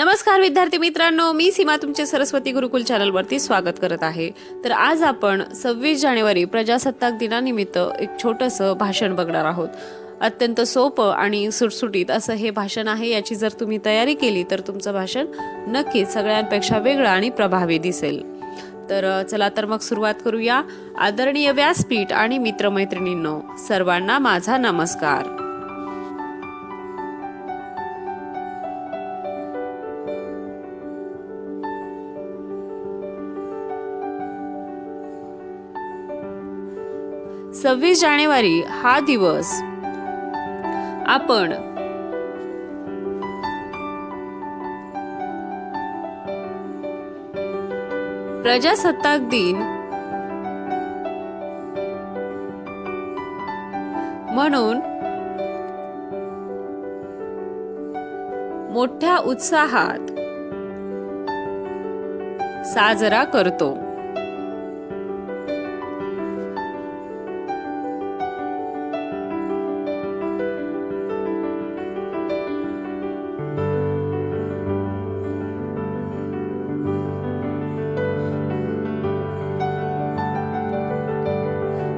नमस्कार विद्यार्थी मित्रांनो. मी सीमा तुमचे सरस्वती गुरुकुल चॅनलवरती स्वागत करत आहे. तर आज आपण सव्वीस जानेवारी प्रजासत्ताक दिनानिमित्त एक छोटंसं भाषण बघणार आहोत. अत्यंत सोपं आणि सुटसुटीत असं हे भाषण आहे. याची जर तुम्ही तयारी केली तर तुमचं भाषण नक्कीच सगळ्यांपेक्षा वेगळं आणि प्रभावी दिसेल. तर चला तर मग सुरुवात करूया. आदरणीय व्यासपीठ आणि मित्रमैत्रिणींनो सर्वांना माझा नमस्कार. सव्वीस जानेवारी हा दिवस. आपण प्रजासत्ताक दिन म्हणून मोठ्या उत्साहात साजरा करतो.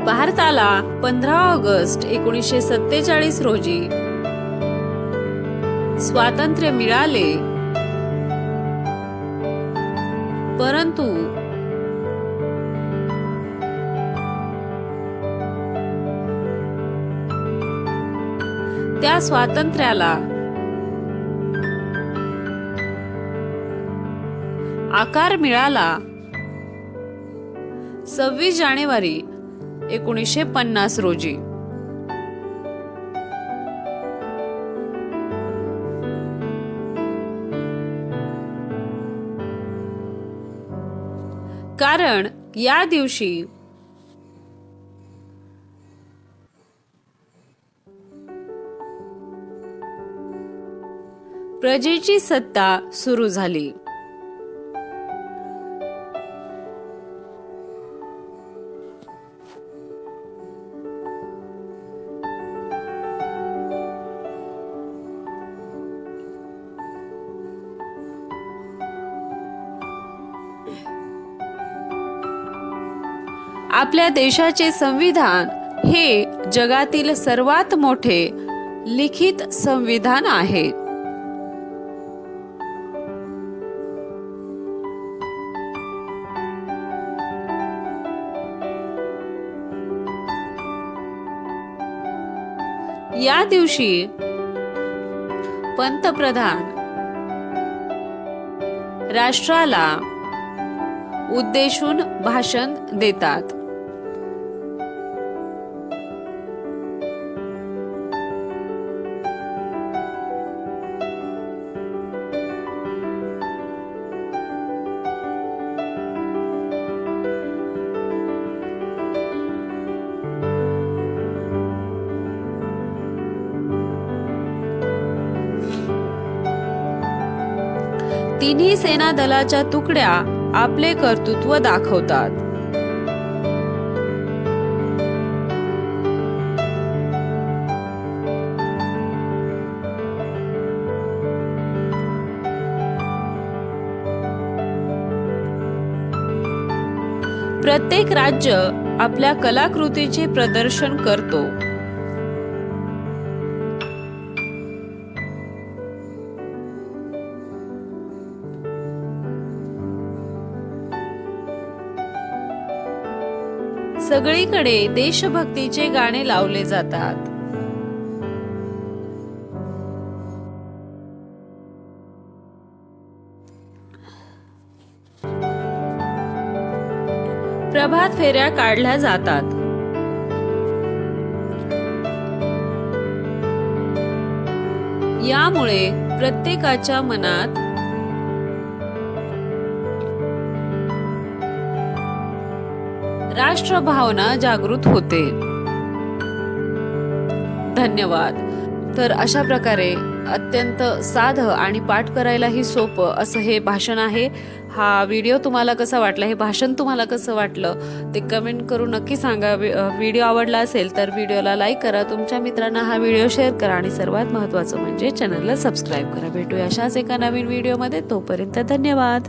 भारताला पंधरा ऑगस्ट एकोणीसशे सत्तेचाळीस रोजी. स्वातंत्र्य मिळाले. परंतु त्या स्वातंत्र्याला आकार मिळाला. सव्वीस जानेवारी एकोणीसशे पन्नास रोजी. कारण या दिवशी प्रजेची सत्ता सुरू झाली. आपल्या देशाचे संविधान हे जगातील सर्वात मोठे लिखित संविधान आहे. या दिवशी पंतप्रधान राष्ट्राला उद्देशून भाषण देतात. तिन्ही सेना दलाच्या तुकड्या आपले कर्तृत्व दाखवतात. प्रत्येक राज्य आपल्या कलाकृतीचे प्रदर्शन करतो. सगळीकडे देशभक्तीचे गाणे लावले जातात. प्रभात फेऱ्या काढल्या जातात. यामुळे प्रत्येकाच्या मनात राष्ट्रभावना जागृत होते. धन्यवाद. तर अशा प्रकारे अत्यंत साधं आणि पाठ करायलाही सोपं असं हे भाषण आहे. हा व्हिडिओ तुम्हाला कसा वाटला हे भाषण तुम्हाला कसं वाटलं ते कमेंट करून नक्की सांगा. व्हिडिओ आवडला असेल तर व्हिडिओला लाईक करा तुमच्या मित्रांना हा व्हिडिओ शेअर करा आणि सर्वात महत्त्वाचं म्हणजे चॅनलला सबस्क्राईब करा. भेटूया अशाच एका नवीन व्हिडिओमध्ये. तोपर्यंत धन्यवाद.